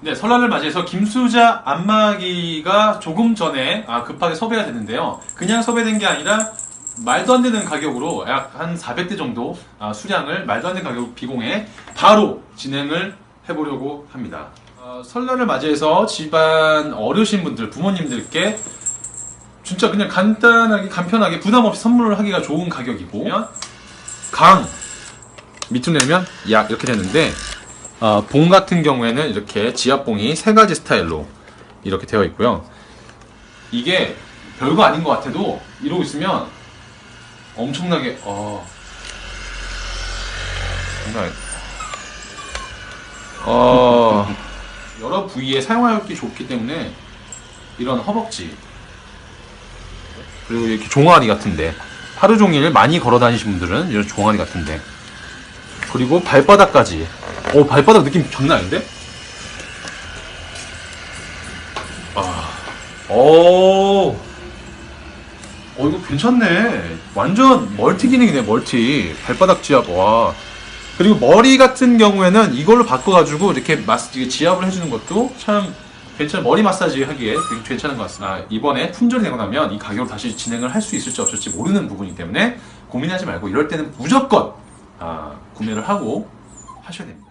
네, 설날을 맞이해서 김수자 안마기가 조금 전에 아, 급하게 섭외가 됐는데요. 그냥 섭외된 게 아니라 말도 안 되는 가격으로 약 한 400대 정도 아, 수량을 말도 안 되는 가격 비공해 바로 진행을 해보려고 합니다. 어, 설날을 맞이해서 집안 어르신 분들, 부모님들께 진짜 그냥 간단하게 간편하게 부담 없이 선물을 하기가 좋은 가격이고 강 밑으로 내면 약 이렇게 되는데 어, 봉 같은 경우에는 이렇게 지압봉이 세 가지 스타일로 이렇게 되어 있고요. 이게 별거 아닌 것 같아도 이러고 있으면 엄청나게 어. 아니- 어. 여러 부위에 사용하기 좋기 때문에 이런 허벅지. 그리고 이렇게 종아리 같은데. 하루 종일 많이 걸어 다니신 분들은 이런 종아리 같은데. 그리고 발바닥까지 오 발바닥 느낌 장난 아닌데? 아, 오, 어 이거 괜찮네. 완전 멀티 기능이네 멀티. 발바닥 지압 와. 그리고 머리 같은 경우에는 이걸로 바꿔가지고 이렇게 마스 지압을 해주는 것도 참 괜찮은 머리 마사지 하기에 되게 괜찮은 것 같습니다. 아, 이번에 품절이 되고 나면 이 가격으로 다시 진행을 할 수 있을지 없을지 모르는 부분이기 때문에 고민하지 말고 이럴 때는 무조건 아, 구매를 하고 하셔야 됩니다.